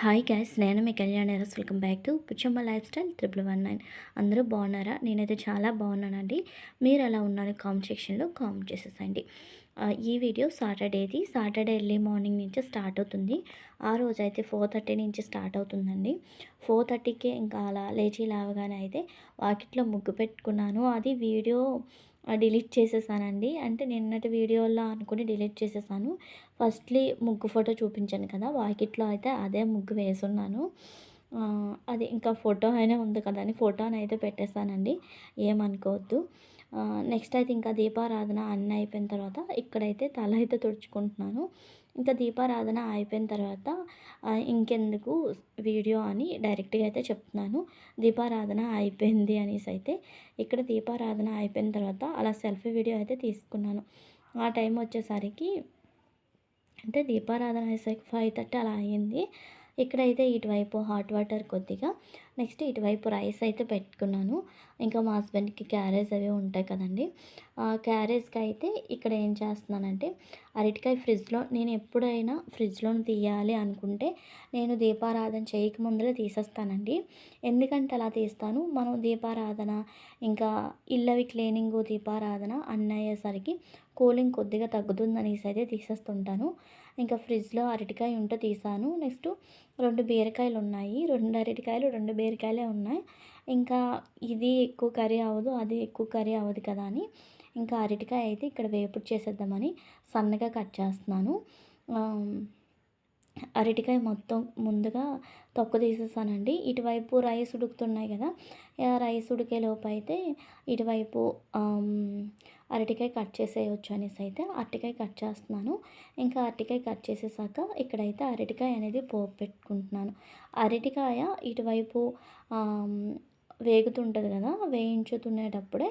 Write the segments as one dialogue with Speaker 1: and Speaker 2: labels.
Speaker 1: Hi guys నేను మీ Kalyan ఎరస్ welcome back to Puchamma lifestyle triple one nine. అందరూ బాగున్నారా? నేనైతే చాలా బాగున్నానండి. మీరు ఎలా ఉన్నారు కామెంట్ సెక్షన్లో కామెంట్ చేసేసండి. ఈ వీడియో సాటర్డేది. సాటర్డే ఎర్లీ మార్నింగ్ నుంచి స్టార్ట్ అవుతుంది. ఆ రోజు అయితే ఫోర్ థర్టీ నుంచి స్టార్ట్ అవుతుందండి. ఫోర్ థర్టీకే ఇంకా అలా లేచి లావగానే అయితే వాకిట్లో ముగ్గు పెట్టుకున్నాను. అది వీడియో డిలీట్ చేసేసానండి. అంటే నిన్నటి వీడియోలో అనుకుని డిలీట్ చేసేసాను. ఫస్ట్లీ ముగ్గు ఫోటో చూపించాను కదా వాకిట్లో అయితే అదే ముగ్గు వేసున్నాను. అది ఇంకా ఫోటో అయినా ఉంది కదా అని ఫోటోని అయితే పెట్టేస్తానండి ఏమనుకోవద్దు. నెక్స్ట్ అయితే ఇంకా దీపారాధన అన్నీ అయిపోయిన తర్వాత ఇక్కడైతే తల అయితే తుడుచుకుంటున్నాను. ఇంకా దీపారాధన అయిపోయిన తర్వాత ఇంకెందుకు వీడియో అని డైరెక్ట్గా అయితే చెప్తున్నాను. దీపారాధన అయిపోయింది అనేసి అయితే ఇక్కడ దీపారాధన అయిపోయిన తర్వాత అలా సెల్ఫీ వీడియో అయితే తీసుకున్నాను. ఆ టైం వచ్చేసరికి అంటే దీపారాధన అయ్యేసరికి ఫైవ్ థర్టీ అలా అయ్యింది ఇక్కడైతే ఇటువైపు హాట్ వాటర్ కొద్దిగా. నెక్స్ట్ ఇటువైపు రైస్ అయితే పెట్టుకున్నాను. ఇంకా మా హస్బెండ్కి క్యారేజ్ అవి ఉంటాయి కదండి. క్యారేజ్కి అయితే ఇక్కడ ఏం చేస్తున్నానంటే అరటికాయ ఫ్రిడ్జ్లో నేను ఎప్పుడైనా ఫ్రిడ్జ్లో తీయాలి అనుకుంటే నేను దీపారాధన చేయక ముందరే తీసేస్తానండి. ఎందుకంటే అలా తీస్తాను. మనం దీపారాధన ఇంకా ఇల్లవి క్లీనింగ్ దీపారాధన అన్నయ్యేసరికి కూలింగ్ కొద్దిగా తగ్గుతుందనేసి అయితే తీసేస్తుంటాను. ఇంకా ఫ్రిడ్జ్లో అరటికాయ ఉంటే తీసాను. నెక్స్ట్ రెండు బీరకాయలు ఉన్నాయి. రెండు అరటికాయలు రెండు బీరకాయలే ఉన్నాయి. ఇంకా ఇది ఎక్కువ కర్రీ అవ్వదు అది ఎక్కువ కర్రీ అవ్వదు కదా అని. ఇంకా అరటికాయ అయితే ఇక్కడ వేపుడు చేసేద్దామని సన్నగా కట్ చేస్తున్నాను. అరటికాయ మొత్తం ముందుగా తొక్క తీసేసానండి. ఇటువైపు రైస్ ఉడుకుతున్నాయి కదా రైస్ ఉడికే లోపు అయితే ఇటువైపు అరటికాయ కట్ చేసేయచ్చు అనేసి అయితే అరటికాయ కట్ చేస్తున్నాను. ఇంకా అరటికాయ కట్ చేసేసాక ఇక్కడైతే అరటికాయ అనేది పోపు పెట్టుకుంటున్నాను. అరటికాయ ఇటువైపు వేగుతుంటుంది కదా వేయించుతునేటప్పుడే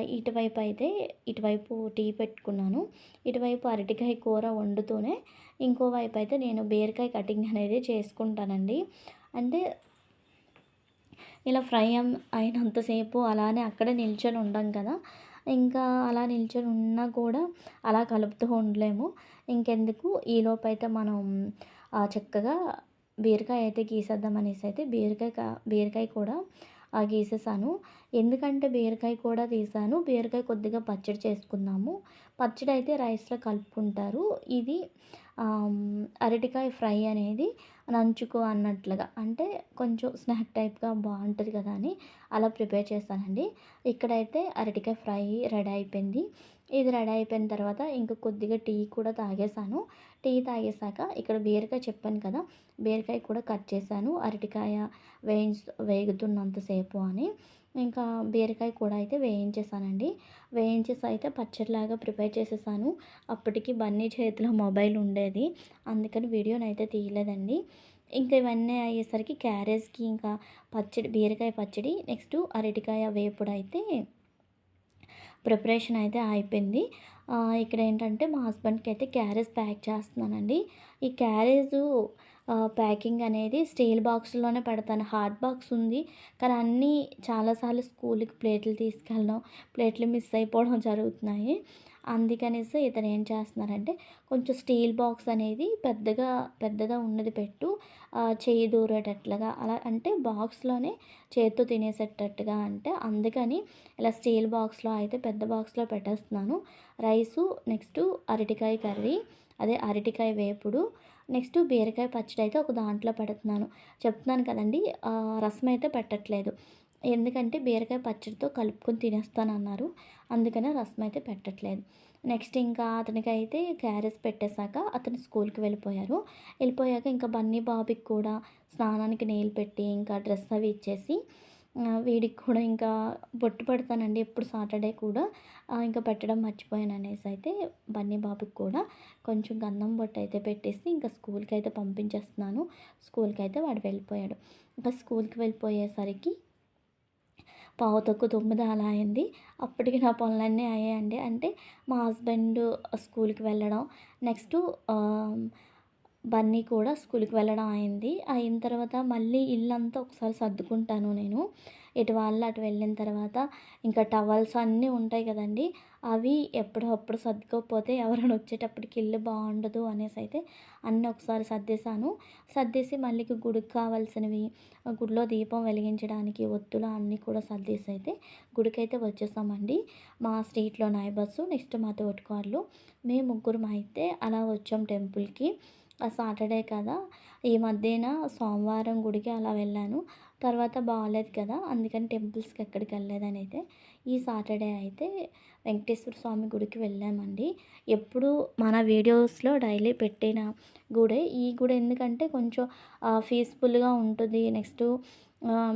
Speaker 1: ఇటువైపు అయితే ఇటువైపు టీ పెట్టుకున్నాను. ఇటువైపు అరటికాయ కూర వండుతూనే ఇంకోవైపు అయితే నేను బీరకాయ కటింగ్ అనేది చేసుకుంటానండి. అంటే ఇలా ఫ్రై అయినంతసేపు అలానే అక్కడే నిల్చొని ఉండం కదా. ఇంకా అలా నిల్చొని ఉన్నా కూడా అలా కలుపుతూ ఉండలేము. ఇంకెందుకు? ఈలోపు అయితే మనం చక్కగా బీరకాయ అయితే గీసేద్దాం అనేసి అయితే బీరకాయ కా- బీరకాయ కూడా గీసేసాను. ఎందుకంటే బీరకాయ కూడా తీసాను. బీరకాయ కొద్దిగా పచ్చడి చేసుకుందాము. పచ్చడి అయితే రైస్లో కలుపుకుంటారు. ఇది అరటికాయ ఫ్రై అనేది నంచుకో అన్నట్లుగా. అంటే కొంచెం స్నాక్ టైప్గా బాగుంటుంది కదా అని అలా ప్రిపేర్ చేస్తానండి. ఇక్కడైతే అరటికాయ ఫ్రై రెడీ అయిపోయింది. ఇది రెడీ అయిపోయిన తర్వాత ఇంకా కొద్దిగా టీ కూడా తాగేసాను. టీ తాగేసాక ఇక్కడ బీరకాయ చెప్పాను కదా బీరకాయ కూడా కట్ చేశాను. అరటికాయ వేయించ వేగుతున్నంతసేపు అని. ఇంకా బీరకాయ కూడా అయితే వేయించేసానండి. వేయించేసి అయితే పచ్చడిలాగా ప్రిపేర్ చేసేసాను. అప్పటికి బన్నీ చేతిలో మొబైల్ ఉండేది. అందుకని వీడియోని అయితే తీయలేదండి. ఇంకా ఇవన్నీ అయ్యేసరికి క్యారేజ్కి ఇంకా పచ్చడి బీరకాయ పచ్చడి నెక్స్ట్ అరటికాయ వేపుడు అయితే ప్రిపరేషన్ అయితే అయిపోయింది. ఇక్కడ ఏంటంటే మా హస్బెండ్కి అయితే క్యారేజ్ ప్యాక్ చేస్తున్నానండి. ఈ క్యారేజు ప్యాకింగ్ అనేది స్టీల్ బాక్స్లోనే పెడతాను. హార్డ్ బాక్స్ ఉంది. కానీ అన్నీ చాలాసార్లు స్కూల్కి ప్లేట్లు తీసుకెళ్ళడం ప్లేట్లు మిస్ అయిపోవడం జరుగుతున్నాయి. అందుకనేసి ఇతను ఏం చేస్తున్నారంటే కొంచెం స్టీల్ బాక్స్ అనేది పెద్దగా పెద్దగా ఉన్నది పెట్టు చేయి దూరేటట్లుగా అలా అంటే బాక్స్లోనే చేతితో తినేసేటట్టుగా అంటే అందుకని ఇలా స్టీల్ బాక్స్లో అయితే పెద్ద బాక్స్లో పెట్టేస్తున్నాను. రైసు నెక్స్ట్ అరటికాయ కర్రీ అదే అరటికాయ వేపుడు నెక్స్ట్ బీరకాయ పచ్చడి అయితే ఒక దాంట్లో పెడుతున్నాను. చెప్తున్నాను కదండి రసం అయితే పెట్టట్లేదు. ఎందుకంటే బీరకాయ పచ్చడితో కలుపుకొని తినేస్తానన్నారు. అందుకనే రసం అయితే పెట్టట్లేదు. నెక్స్ట్ ఇంకా అతనికి అయితే క్యారెస్ పెట్టేశాక అతను స్కూల్కి వెళ్ళిపోయారు. వెళ్ళిపోయాక ఇంకా బన్నీ బాబుకి కూడా స్నానానికి నీళ్ళు పెట్టి ఇంకా డ్రెస్ అవి ఇచ్చేసి వీడికి కూడా ఇంకా బొట్టు పెడతానండి ఎప్పుడు సాటర్డే కూడా ఇంకా పెట్టడం మర్చిపోయాను అనేసి అయితే బన్నీ బాబుకి కూడా కొంచెం గంధం బొట్టు అయితే పెట్టేసి ఇంకా స్కూల్కి అయితే పంపించేస్తున్నాను. స్కూల్కి అయితే వాడు వెళ్ళిపోయాడు. ఇంకా స్కూల్కి వెళ్ళిపోయేసరికి పావు తక్కువ తొమ్మిది అలా అయింది. అప్పటికి నా పనులన్నీ అయ్యాయండి. అంటే మా హస్బెండ్ స్కూల్కి వెళ్ళడం నెక్స్ట్ బన్నీ కూడా స్కూల్కి వెళ్ళడం అయింది. అయిన తర్వాత మళ్ళీ ఇల్లంతా ఒకసారి సర్దుకుంటాను నేను. ఇటు వాళ్ళు అటు వెళ్ళిన తర్వాత ఇంకా టవల్స్ అన్నీ ఉంటాయి కదండి అవి ఎప్పుడప్పుడు సర్దుకోకపోతే ఎవరైనా వచ్చేటప్పటికి ఇల్లు బాగుండదు అనేసి అయితే అన్నీ ఒకసారి సర్దేశాను. సర్దేసి మళ్ళీ గుడికి కావాల్సినవి గుడిలో దీపం వెలిగించడానికి ఒత్తులు అన్నీ కూడా సర్దేసి అయితే గుడికైతే వచ్చేసామండి. మా స్ట్రీట్లో నైబర్స్ నెక్స్ట్ మా తోటికారులు మేము ముగ్గురం అయితే అలా వచ్చాం టెంపుల్కి. సాటర్డే కదా. ఈ మధ్యన సోమవారం గుడికి అలా వెళ్ళాను. తర్వాత బాగాలేదు కదా అందుకని టెంపుల్స్కి ఎక్కడికి వెళ్ళలేదని అయితే ఈ సాటర్డే అయితే వెంకటేశ్వర స్వామి గుడికి వెళ్ళామండి. ఎప్పుడు మన వీడియోస్లో డైలీ పెట్టిన గుడే. ఈ గుడి ఎందుకంటే కొంచెం పీస్ఫుల్గా ఉంటుంది. నెక్స్ట్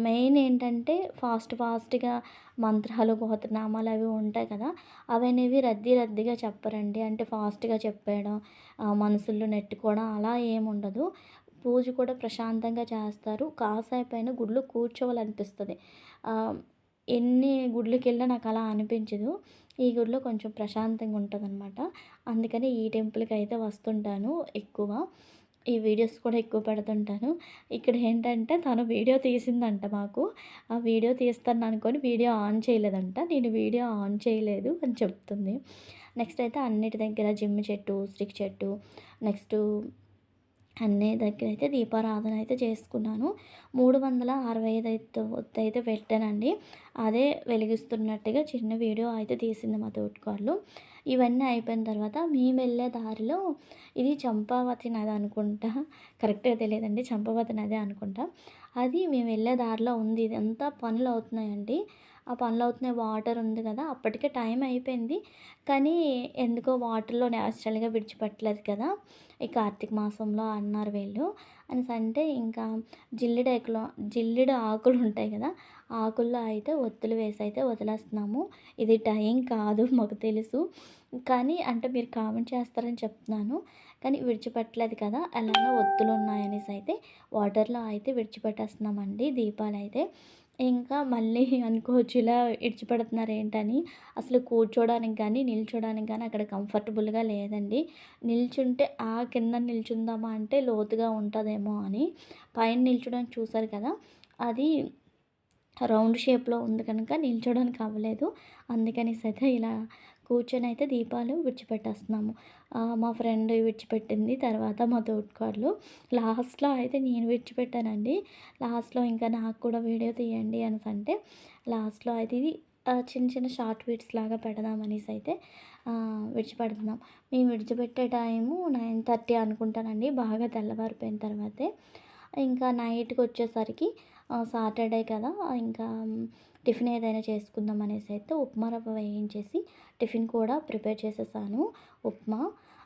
Speaker 1: మెయిన్ ఏంటంటే ఫాస్ట్ ఫాస్ట్గా మంత్రాలు గోత్రనామాలు అవి ఉంటాయి కదా అవనేవి రద్దీ రద్దీగా చెప్పరండి. అంటే ఫాస్ట్గా చెప్పేయడం మనసుల్లో నెట్టుకోవడం అలా ఏముండదు పూజ కూడా ప్రశాంతంగా చేస్తారు. కాసేపు అయినా గుడిలో కూర్చోవాలనిపిస్తుంది. ఎన్ని గుడికి వెళ్ళినా నాకు అలా అనిపించదు. ఈ గుడిలో కొంచెం ప్రశాంతంగా ఉంటుంది అనమాట అందుకని ఈ టెంపుల్కి అయితే వస్తుంటాను ఎక్కువ. ఈ వీడియోస్ కూడా ఎక్కువ పెడుతుంటాను. ఇక్కడ ఏంటంటే తను వీడియో తీసిందంట మాకు. ఆ వీడియో తీస్తాను అనుకొని వీడియో ఆన్ చేయలేదంట. నేను వీడియో ఆన్ చేయలేదు అని చెప్తుంది. నెక్స్ట్ అయితే అన్నిటి దగ్గర జిమ్ చెట్టు స్టిక్ చెట్టు నెక్స్ట్ అన్నీ దగ్గర అయితే దీపారాధన అయితే చేసుకున్నాను. మూడు వందల అరవై ఐదు అయితే అయితే పెట్టానండి. అదే వెలిగిస్తున్నట్టుగా చిన్న వీడియో అయితే తీసింది మా తోటికాళ్ళు. ఇవన్నీ అయిపోయిన తర్వాత మేము వెళ్ళే దారిలో ఇది చంపావతి నది అనుకుంటా. కరెక్ట్గా తెలియదండి. చంపావతి నది అనుకుంటా. అది మేము వెళ్ళే దారిలో ఉంది. ఇదంతా పనులు అవుతున్నాయండి. ఆ పనులు అవుతున్నాయి. వాటర్ ఉంది కదా. అప్పటికే టైం అయిపోయింది. కానీ ఎందుకో వాటర్లో న్యాచురల్గా విడిచిపెట్టలేదు కదా. ఈ కార్తీక మాసంలో అన్నారు వీళ్ళు. అనేసి అంటే ఇంకా జిల్లిడ జిల్లిడేకులో జిల్లిడ ఆకులు ఉంటాయి కదా ఆకుల్లో అయితే ఒత్తులు వేసి అయితే వదిలేస్తున్నాము. ఇది టైం కాదు మాకు తెలుసు. కానీ అంటే మీరు కామెంట్ చేస్తారని చెప్తున్నాను. కానీ విడిచిపెట్టలేదు కదా అలానే ఒత్తులు ఉన్నాయనేసి అయితే వాటర్లో అయితే విడిచిపెట్టేస్తున్నామండి దీపాలు అయితే. ఇంకా మళ్ళీ అనుకోవచ్చు ఇలా ఇడిచిపెడుతున్నారు ఏంటని. అసలు కూర్చోడానికి కానీ నిల్చోడానికి కానీ అక్కడ కంఫర్టబుల్గా లేదండి. నిల్చుంటే ఆ కింద నిల్చుందామా అంటే లోతుగా ఉంటుందేమో అని పైన నిల్చోడానికి చూసారు కదా. అది రౌండ్ షేప్లో ఉంది కనుక నిల్చోడానికి అవ్వలేదు. అందుకనేసి అయితే ఇలా కూర్చొని అయితే దీపాలు విడిచిపెట్టేస్తున్నాము. మా ఫ్రెండ్ విడిచిపెట్టింది తర్వాత మా తోటికారులు లాస్ట్లో అయితే నేను విడిచిపెట్టానండి. లాస్ట్లో ఇంకా నాకు కూడా వీడియో తీయండి అని అంటే లాస్ట్లో అయితే ఇది చిన్న చిన్న షార్ట్ వీడ్స్ లాగా పెడదామనేసి అయితే విడిచిపెడుతున్నాం. మేము విడిచిపెట్టే టైము నైన్ థర్టీ అనుకుంటానండి. బాగా తెల్లవారిపోయిన తర్వాతే. ఇంకా నైట్కి వచ్చేసరికి సాటర్డే కదా ఇంకా టిఫిన్ ఏదైనా చేసుకుందాం అనేసి అయితే ఉప్మా రవ్వ వేయించేసి టిఫిన్ కూడా ప్రిపేర్ చేసేసాను ఉప్మా.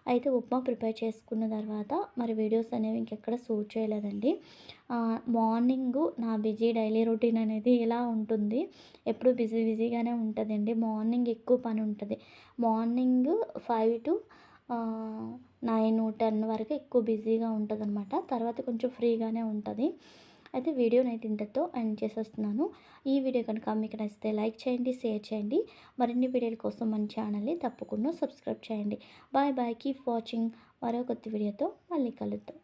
Speaker 1: అయితే ఉప్మా ప్రిపేర్ చేసుకున్న తర్వాత మరి వీడియోస్ అనేవి ఇంకెక్కడ షూట్ చేయలేదండి. మార్నింగ్ నా బిజీ డైలీ రొటీన్ అనేది ఇలా ఉంటుంది. ఎప్పుడు బిజీ బిజీగానే ఉంటుందండి. మార్నింగ్ ఎక్కువ పని ఉంటుంది. Morning five to nine ten వరకు ఎక్కువ బిజీగా ఉంటుంది అనమాట తర్వాత కొంచెం ఫ్రీగానే ఉంటుంది. అయితే వీడియో అయితే ఇంతతో ఎండ్ చేసేస్తున్నాను. ఈ వీడియో కనుక మీకు నచ్చితే లైక్ చేయండి షేర్ చేయండి. మరిన్ని వీడియోల కోసం మన ఛానల్ని తప్పకుండా సబ్స్క్రైబ్ చేయండి. Bye bye. Keep watching. మరో కొత్త వీడియోతో మళ్ళీ కలుద్దాం.